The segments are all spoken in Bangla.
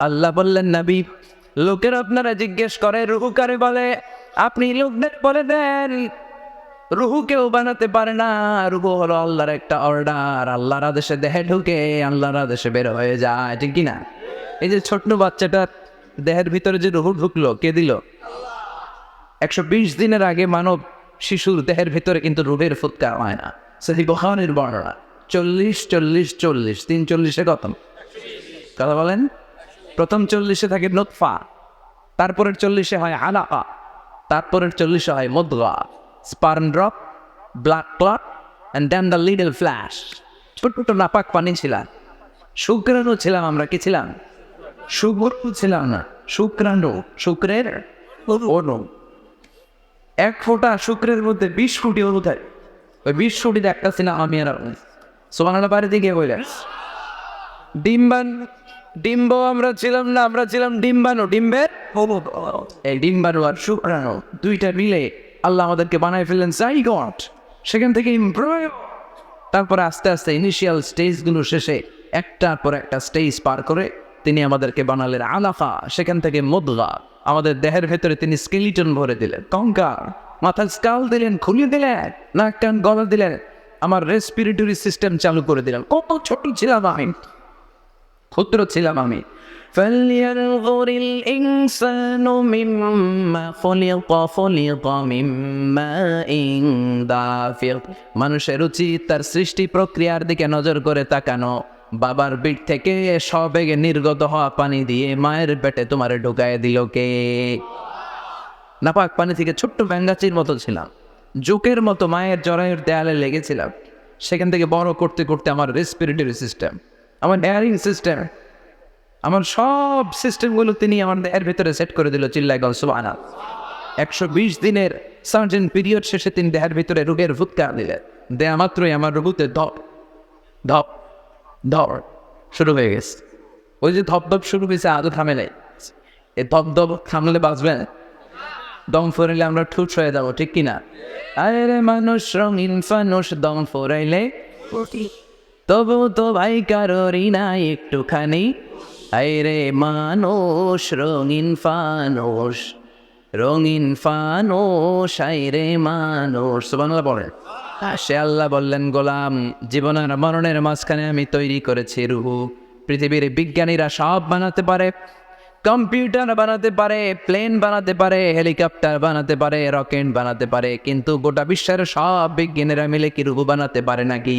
আল্লাহ বললেন, নবী, লোকের আপনারা জিজ্ঞেস করে রুহু কারে বলে, আপনি লোকদের বলে দেন। রুহু কেউ বানাতে পারে না। রুহু হলো আল্লাহর একটা অর্ডার আল্লাহর আদেশে দেহে ঢুকে, আল্লাহর আদেশে বের হয়ে যায়। ঠিক কি না এই যে ছোট্ট বাচ্চাটার দেহের ভিতরে যে রুহু ঢুকলো, কে দিল? একশো বিশ দিনের আগে মানব শিশুর দেহের ভিতরে কিন্তু রুহের ফুৎকার হয় না। সেই বহানের বর্ণনা। চল্লিশ চল্লিশ চল্লিশ। তিন চল্লিশে কত? কথা বলেন? প্রথম চল্লিশে থাকে নোৎফা তারপরের চল্লিশে হয় আলাকা, তারপরের চল্লিশে হয় মদগা, sperm drop blood clot and then the little flesh ছোট্ট নাপাক পানি ছিলাম। শুক্রাণু ছিলাম আমরা, কি ছিলাম? শুক্রাণু ছিলাম না শুক্রাণু, শুক্রের অনু। এক ফোঁটা শুক্রের মধ্যে বিশ ফুটি অনু থাকে। ওই বিশ কোটির একটা ছিলাম আমি আর আপনি সোমানাটা বাড়ি দিকে বললেন ডিম্বান ডিম্ব আমরা ছিলাম না, আমরা ছিলাম ডিম্বাণু। ডিম্বের? এই ডিম্বাণু আর শুক্রাণু দুইটা মিলে আল্লাহ আমাদেরকে বানায় ফেললেন সাইগট সেখান থেকে improve। তারপরে আস্তে আস্তে ইনিশিয়াল স্টেজগুলো শেষে একটার পর একটা স্টেজ পার করে তিনি আমাদেরকে বানালেন আলাফা সেখান থেকে মদগা। আমাদের দেহের ভেতরে তিনি স্কেলিটন ভরে দিলেন। কঙ্কার মাথার স্কাল দিলেন খুলিয়ে দিলেন নাক কান গলা দিলেন। আমার রেসপিরেটরি সিস্টেম চালু করে দিলেন। কত ছোট ছিলাম আমি। ক্ষুদ্র ছিলাম আমি فلينظر الإنسان مما خلق خلق من ماء دافق মানুষের উচিত তার সৃষ্টি প্রক্রিয়ার দিকে নজর করে তাকানো বাবার পিঠ থেকে সবেগে নির্গত হওয়া পানি দিয়ে মায়ের পেটে তোমার ঢুকায় দিল কে নাপাক পানি থেকে ছোট্ট ব্যাঙ্গাচির মতো ছিলাম জোকের মতো মায়ের জরায়ুর দেয়ালে লেগেছিলাম সেখান থেকে বড় করতে করতে আমার রেসপিরেটরি সিস্টেম আমার ডেয়ারিং সিস্টেম আমার সব সিস্টেমগুলো তিনি আমার দেহের ভিতরে সেট করে দিল চিল্লাই গল সুবানা একশো বিশ দিনের সার্জেন পিরিয়ড শেষে তিনি দেহের ভিতরে রোগের ফুৎকার দিলেন দেয়া মাত্রই আমার রুগুতে ধপ ধপ ধপ শুরু হয়ে গেছে। ওই যে ধপ ধপ শুরু হয়েছে, আদৌ থামে নাই এ ধপ ধপ থামলে বাঁচবে? দম ফরাইলে আমরা ঠুট হয়ে যাব, ঠিক কিনা? আরে মানুষ রঙিন ফানুষ, দম ফরাইলে তবু তো ভাই কারোরই নাই একটুখানি। আই রে মানুষ রঙিন ফানুষ রঙিন ফানুষ আই রে মানুষ বাংলা বলে সে আল্লাহ বললেন গোলাম জীবনের মরণের মাঝখানে আমি তৈরি করেছি রুহু। পৃথিবীর বিজ্ঞানীরা সব বানাতে পারে কম্পিউটার বানাতে পারে প্লেন বানাতে পারে হেলিকপ্টার বানাতে পারে রকেট বানাতে পারে কিন্তু গোটা বিশ্বের সব বিজ্ঞানীরা মিলে কি রুহু বানাতে পারে নাকি?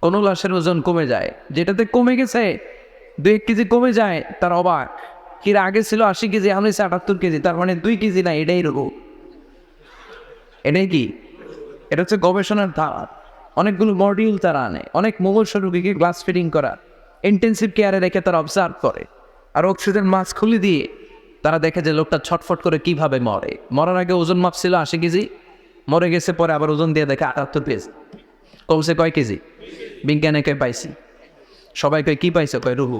কোনো লাশের ওজন কমে যায়। যেটাতে কমে গেছে, দুই এক কেজি কমে যায়, তার অবাক। কির আগে ছিল আশি কেজি আমি আটাত্তর কেজি, তার মানে দুই কেজি না, এটাই রুহু এটাই কি? এটা হচ্ছে গবেষণার ধারা। অনেকগুলো মডিউল তারা আনে। অনেক মমর্ষ রোগীকে গ্লাস ফিটিং করা ইন্টেন্সিভ কেয়ারে রেখে তারা অবজার্ভ করে। আর অক্সিজেন মাস্ক খুলে দিয়ে তারা দেখে যে লোকটা ছটফট করে কীভাবে মরে। মরার আগে ওজন মাপ ছিল আশি কেজি, মরে গেছে পরে আবার ওজন দিয়ে দেখে আটাত্তর কেজি। কমছে কয় কেজি? বিজ্ঞানে কয় পাইছি? সবাই কয়, কি পাইছে? কয়, রুহু।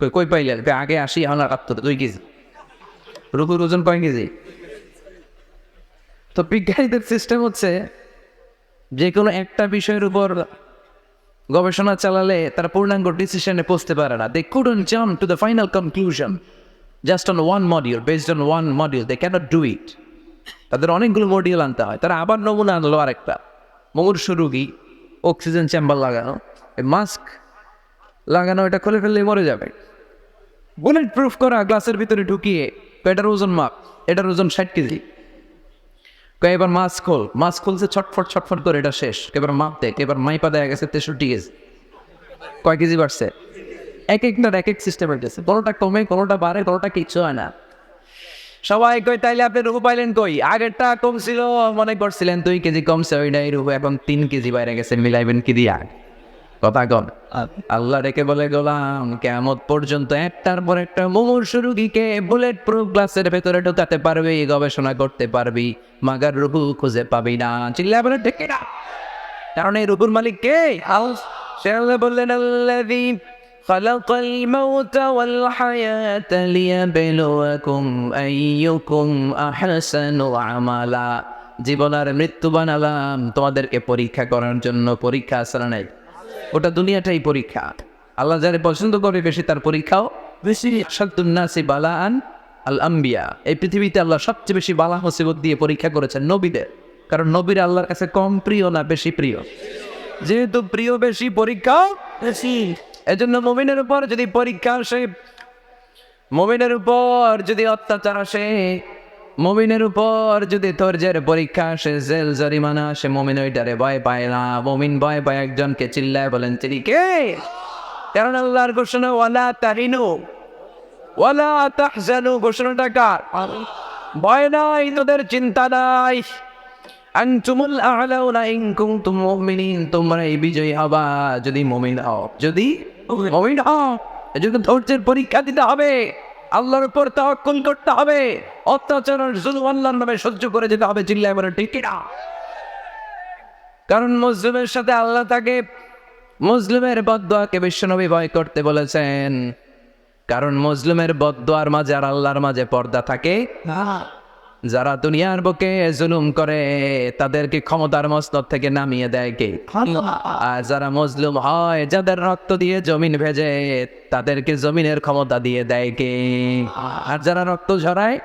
কই কই পাইলে? আগে আসি এখন আটাত্তর দুই কেজি। রুহুর ওজন কয় কেজি? তো বিজ্ঞানীদের সিস্টেম হচ্ছে, যে কোনো একটা বিষয়ের উপর গবেষণা চালালে তারা পূর্ণাঙ্গ ডিসিশনে পৌঁছতে পারে না। They couldn't jump to the final conclusion just on one module based on one module they can't do it তাদের অনেকগুলো মডিউল আনতে হয়। তারা আবার নমুনা আনলো আরেকটা। মুমূর্ষ রুগী অক্সিজেন চেম্বার লাগানো। মাস্ক লাগানো, এটা খুলে ফেললে মরে যাবে। বুলেট প্রুফ করা গ্লাসের ভিতরে ঢুকিয়ে এটার ওজন মাপ, এটার ওজন ষাট কেজি। এবার মাছ খোল। মাছ খুলছে, ছটফট ছটফট করে এটা শেষ। এবার মাপ দেখ, এবার মাইপা দেয়া গেছে তেষট্টি কেজি। কয় কেজি বাড়ছে? এক একটার এক এক সিস্টেমের গেছে। কোনোটা কমে কোনোটা বাড়ে কোনোটা কিচ্ছু হয় না। সবাই কই তাইলে আপনি রুহু পাইলেন কই? আগেরটা কম ছিল, মনে করছিলেন দুই কেজি কমছে ওইটাই রুহু, এখন তিন কেজি বাইরে গেছে, মিলাইবেন কি দিয়া? কথা কন। আল্লাহ রেখে বলে, গোলাম কেমত পর্যন্ত একটার পর একটা মুমূর্ষ রুগীকে বুলেট প্রুফ গ্লাসের ভেতরে ঢুকাতে পারবি, গবেষণা করতে পারবি, মাগার রুহু খুঁজে পাবি না। চিল্লা বলে ডেকে না কারণ এই রুহুর মালিক কে? সে আল্লাহ বললেন, আল্লাযী خلق الموت والحياة ليبلوكم أيكم أحسن عملا জীবন আর মৃত্যু বানালাম তোমাদেরকে পরীক্ষা করার জন্য পরীক্ষা আসলে নাই ওটা দুনিয়াটাই পরীক্ষা আল্লাহ যারে পছন্দ করে বেশি তার পরীক্ষাও বেশি সাদ্দুন্নাসি বালাআন আল আম্বিয়া এই পৃথিবীতে আল্লাহ সবচেয়ে বেশি বালা মুসিবত দিয়ে পরীক্ষা করেছেন নবীদের কারণ নবীর আল্লাহর কাছে কম প্রিয় না বেশি প্রিয় যেহেতু প্রিয় বেশি পরীক্ষা বেশি এজন্য মমিনের উপর যদি পরীক্ষা আসে, মমিনের উপর যদি অত্যাচার আসে, মমিনের উপর যদি ধৈর্যের পরীক্ষা আসে, জেল, জরিমানা আসে, মমিন ওইটারে ভয় পায় না। মমিন ভয় পায় একজনকে চিল্লায় বলেন, তিনি কে? কারণ আল্লাহর ঘোষণা, ওয়ালা তাহিনু ওয়ালা তাহজানু ঘোষণাটা কার? ভয় নাই, তোদের চিন্তা নাই। আনতুমুল আ'লাউনা ইন কুনতুম মুমিনিন তোমরা এই বিজয়ী হবা যদি মুমিন হও। যদি আল্লাহর উপর করতে হবে। অত্যাচার নামে সহ্য করে হবে না কারণ মুসলিমের সাথে আল্লাহ তাকে মুসলিমের বদদোয়াকে বিশ্বনবী ভয় করতে বলেছেন। কারণ মুসলিমের বদদোয়ার মাঝে আর আল্লাহর মাঝে পর্দা থাকে যারা দুনিয়ার বুকে জুলুম করে তাদেরকে ক্ষমতার মস্তক থেকে নামিয়ে দেয় কে? আর যারা মজলুম হয় যাদের রক্ত দিয়ে জমিন ভেজে তাদেরকে জমিনের ক্ষমতা দিয়ে দেয় কে? আর যারা রক্ত ঝরায়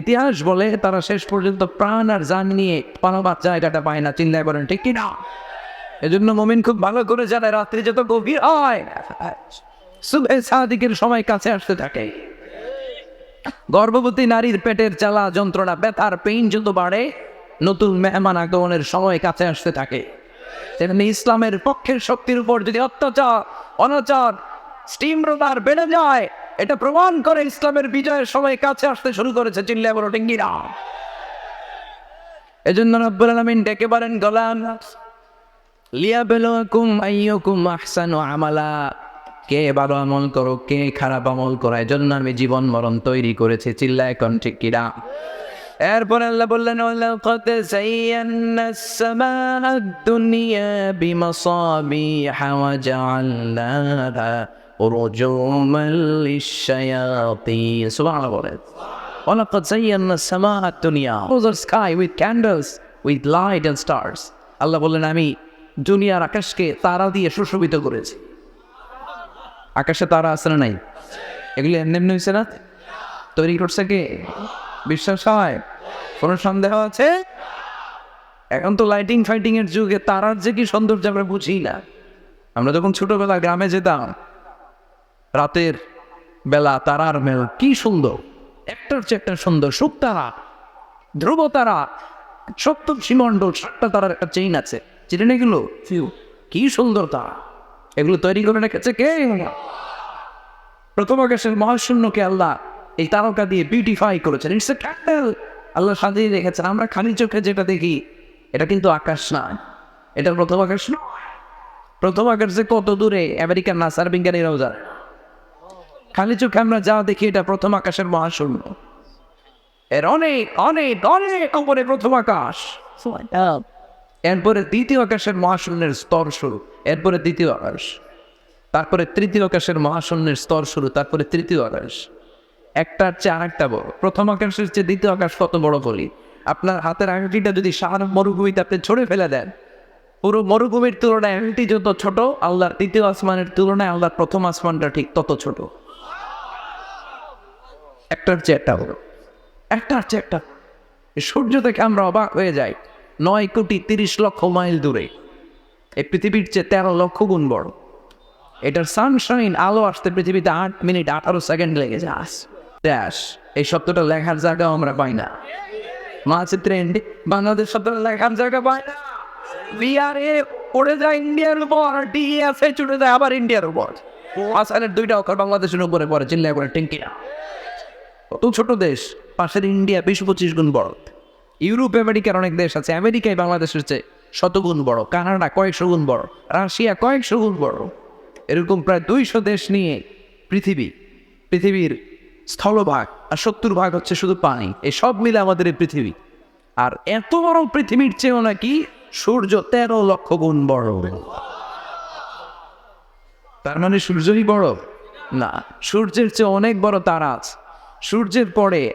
ইতিহাস বলে তারা শেষ পর্যন্ত প্রাণ আর জান নিয়ে পালাবার জায়গাটা পায় না। চিন্তায় করেন ঠিক কিনা? এজন্য মমিন খুব ভালো করে জানে রাত্রি যত গভীর হয় সুবে সাদিকের সময় কাছে আসতে থাকে। গর্ভবতী নারীর পেটের জ্বালা যন্ত্রণা, ব্যথার পেইন যত বাড়ে, নতুন মেহমান আগমনের সময় কাছে আসতে থাকে। ইসলামের পক্ষের শক্তির উপর যদি অত্যাচার, অনাচার স্টিম রোলার বেড়ে যায়, এটা প্রমাণ করে ইসলামের বিজয়ের সময় কাছে আসতে শুরু করেছে চিল্লে বড় টিঙ্গিরা। এজন্য রব্বুল আলামিন ডেকে পারেন গলান, লিয়াবেলুকুম আইয়ুকুম আহসানু আমালা। কে ভালো আমল করো, কে খারাপ আমল করো? এই জন্য আমি জীবন মরণ তৈরি করেছি। চিল্লা এখন ঠিক কিরা। এরপর আল্লাহ বললেন লাকাদ সাইয়ান্না সামাআ দুনিয়া বিমাসাবিহা ওয়া জাআলনাহা রুজুমান লিশ-শায়াতিন। সুবহানাল্লাহ বলেন, ওয়ালাকাদ সাইয়ান্না সামাআ দুনিয়া ওজার sky with candles, with light and stars. Allah বললেন, আমি দুনিয়ার আকাশকে তারা দিয়ে সুশোভিত করেছি। আকাশে তারা আছে না নাই? এগুলি এমনি এমনি হয়েছে না? তৈরি করছে কে? বিশ্বাস হয়? কোনো সন্দেহ আছে? এখন তো লাইটিং ফাইটিং এর যুগে তারার যে কি সৌন্দর্য আমরা বুঝি না। আমরা যখন ছোটবেলা গ্রামে যেতাম, রাতের বেলা তারার মেল কি সুন্দর। একটার চেয়ে একটা সুন্দর সুখ তারা, ধ্রুব তারা, সপ্তম সীমণ্ডল সাতটা তারার একটা চেইন আছে। চিনে এগুলো? কি সুন্দর তারা। এগুলো তৈরি করে রেখেছে কে? প্রথম আকাশের মহাশূন্যকে আল্লাহ এই তারকা দিয়ে বিউটিফাই করেছেন। ইটস এ ক্যান্ডেল আল্লাহ সাজিয়ে রেখেছেন। আমরা খালি চোখে যেটা দেখি, এটা কিন্তু আকাশ না। এটা প্রথম আকাশ না প্রথম আকাশ কত দূরে, আমেরিকার নাসার বিজ্ঞানীরাও জানে। খালি চোখে আমরা যা দেখি, এটা প্রথম আকাশের মহাশূন্য। এর অনেক অনেক অনেক উপরে প্রথম আকাশ। এরপরে দ্বিতীয় আকাশের মহাশূন্যের স্তর শুরু। এরপরে দ্বিতীয় আকাশ। তারপরে তৃতীয় আকাশের মহাশূন্যের স্তর শুরু, তারপরে তৃতীয় আকাশ। একটার চেয়ে আরেকটা বড়। প্রথম আকাশের চেয়ে দ্বিতীয় আকাশ কত বড় বলি? আপনার হাতের আংটিটা যদি সার মরুভূমিতে আপনি ছড়ে ফেলে দেন, পুরো মরুভূমির তুলনায় আংটি যত ছোট, আল্লাহর দ্বিতীয় আসমানের তুলনায় আল্লাহর প্রথম আসমানটা ঠিক তত ছোট। একটার চেয়ে একটা বড়। একটার চেয়ে একটা। সূর্য থেকে আমরা অবাক হয়ে যাই। নয় কোটি তিরিশ লক্ষ মাইল দূরে। এই পৃথিবীর চেয়ে তেরো লক্ষ গুণ বড়। এটার সানশাইন আলো আসতে পৃথিবীতে আট মিনিট আঠারো সেকেন্ড লেগে যায়। ড্যাশ এই শব্দটা লেখার জায়গাও আমরা পাই না। ইন্ডি- বাংলাদেশ শব্দটা লেখার জায়গা পাই না। বিআরএ পড়ে যায় ইন্ডিয়ার উপর ডিএফএ চুটে যায় আবার ইন্ডিয়ার উপর। আসানের দুইটা অক্ষর বাংলাদেশের উপরে পড়ে, চিল্লায় পড়ে টিঙ্কিরা কত ছোট দেশ, পাশের ইন্ডিয়া বিশ পঁচিশ গুণ বড়। ইউরোপ, আমেরিকার অনেক দেশ আছে। আমেরিকায় বাংলাদেশের চেয়ে শতগুণ বড়, কানাডা কয়েকশো গুণ বড়, রাশিয়া কয়েকশো গুণ বড়। এরকম প্রায় দুইশো দেশ নিয়ে পৃথিবী, পৃথিবীর স্থলভাগ আর সত্তর ভাগ হচ্ছে শুধু পানি। এই সব মিলে আমাদের এই পৃথিবী। আর এত বড় পৃথিবীর চেয়েও নাকি সূর্য তেরো লক্ষ গুণ বড়। তার মানে সূর্যই বড়? না, সূর্যের চেয়ে অনেক বড় তারা আছে। সূর্যের পরে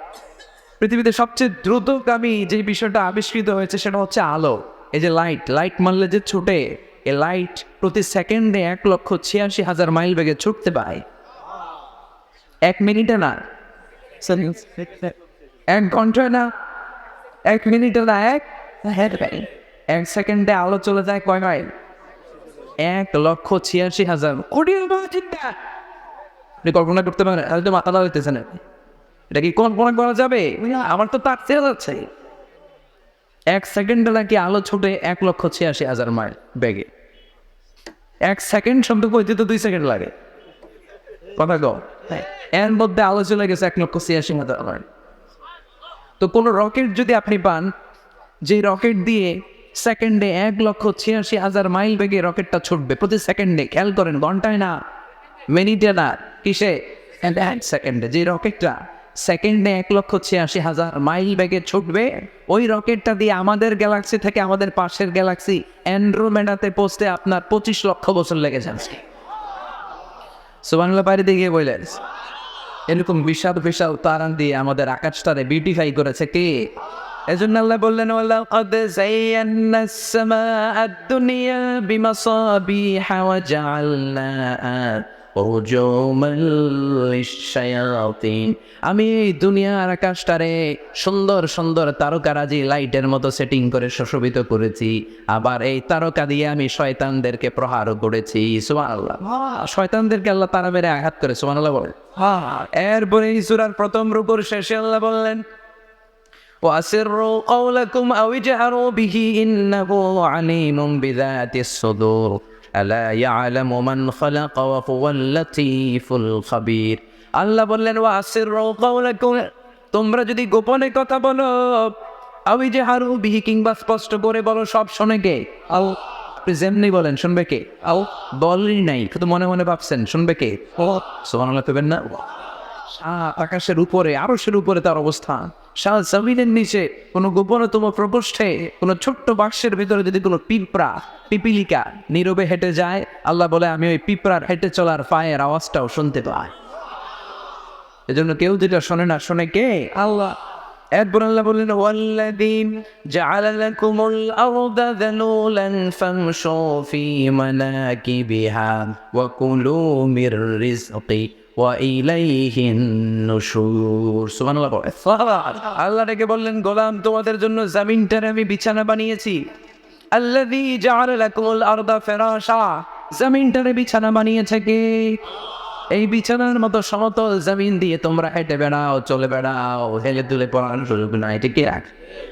পৃথিবীতে সবচেয়ে দ্রুতগামী যে বিষয়টা আবিষ্কৃত হয়েছে সেটা হচ্ছে আলো। এই যে লাইট লাইট মারলে যে ছুটে এ লাইট প্রতি সেকেন্ডে এক লক্ষ ছিয়াশি হাজার মাইল বেগে ছুটতে পায়। এক মিনিটে না। এক ঘন্টায় না। এক মিনিটে না, এক এক সেকেন্ডে আলো চলে যায় কয় মাইল এক লক্ষ ছিয়াশি হাজার। কোটি আপনি কল্পনা করতে পারেন তো মাথা লাগাইতেছেন আপনি। এটা কি কল্পনা করা যাবে? আমার তো তার চেয়ে যাচ্ছে এক সেকেন্ডে নাকি আলো ছুটে এক লক্ষ ছিয়াশি হাজার মাইল বেগে। এক সেকেন্ড শব্দ কইতে তো দুই সেকেন্ড লাগে। কথা গো এর মধ্যে আলো চলে গেছে এক লক্ষ ছিয়াশি হাজার মাইল। তো কোনো রকেট যদি আপনি পান, যে রকেট দিয়ে সেকেন্ডে এক লক্ষ ছিয়াশি হাজার মাইল বেগে রকেটটা ছুটবে, প্রতি সেকেন্ডে খেয়াল করেন, ঘন্টায় না, মিনিটে না, কিসে? এক সেকেন্ডে, যে রকেটটা সেকেন্ডে এক লক্ষ ছিয়াশি হাজার মাইল বেগে ছুটবে। ওই রকেটটা দিয়ে আমাদের গ্যালাক্সি থেকে আমাদের পাশের গ্যালাক্সি অ্যান্ড্রোমেডাতে পৌঁছতে আপনার পঁচিশ লক্ষ বছর লেগে যাচ্ছে সুবাংলা বাইরে দিকে বললেন এরকম বিশাল বিশাল তারা দিয়ে আমাদের আকাশটারে বিউটিফাই করেছে কে? এজন্য আল্লাহ বললেন, ওয়ালাকাদ যায়্যানা আস-সামাআ আদ-দুনিয়া বিমাসাবিহা ওয়া জাআলনাহা রুজুমান লিশ-শায়াতিন আমি এই দুনিয়ার আকাশটারে সুন্দর সুন্দর তারকারাজি লাইটের মতো সেটিং করে সুশোভিত করেছি আবার এই তারকা দিয়ে আমি শয়তানদেরকে প্রহারও করেছি সুবহানাল্লাহ শয়তানদেরকে আল্লাহ তারা মেরে আঘাত করে সুবহানাল্লাহ বলে এরপরে এই সূরার প্রথম রুকুর শেষে আল্লাহ বললেন وأسروا قولكم أو اجهروا به إنه عليم بذات الصدور আলা ইয়ালামু মান খালাক ওয়া হুয়াল লাতীফুল খাবীর। আল্লাহ বললেন ওয়া আসিরু কাওলাকুম। তোমরা যদি গোপনে কথা বলো আমি যে হারু বিহি কিংবা স্পষ্ট করে বলো, সব শোনে কে? আও আপনি যেমনি বলেন, শুনবে কে? আও বলই নাই, শুধু মনে মনে ভাবছেন, শুনবে কে? ও সোহানাল্লাহ পেবেন না? আকাশের উপরে, আরশের উপরে তার অবস্থান। সাত জমিনের নিচে কোনো গোপনতম প্রকোষ্ঠে, কোনো ছোট্ট বাক্সের ভিতরে যদি কোনো পিঁপড়া, পিপিলিকা নীরবে হেঁটে যায়, আল্লাহ বলে, আমি ওই পিঁপড়ার হেঁটে চলার পায়ের আওয়াজটাও শুনতে পাই। এজন্য কেউ যেটা শোনে না, শোনে কে? আল্লাহ। এরপর আল্লাহ বললেন, ওয়াল্লাযীন জাআলা লাকুমুল আরদা যালুলান ফামশু ফি মানাকিবিহা ওয়া কুলু মির রিজকি। আল্লাহ ডেকে বললেন, গোলাম, তোমাদের জন্য জমিনটারে আমি বিছানা বানিয়েছি। আল্লাযী জাআলা লাকুমুল আরদা ফিরাশা। জমিনটারে বিছানা বানিয়েছে কে? এই বিছানার মতো সমতল জমিন দিয়ে তোমরা হেঁটে বেড়াও, চলে বেড়াও। হেলে তুলে পড়ানোর সুযোগ নাই এটা কে? রাখ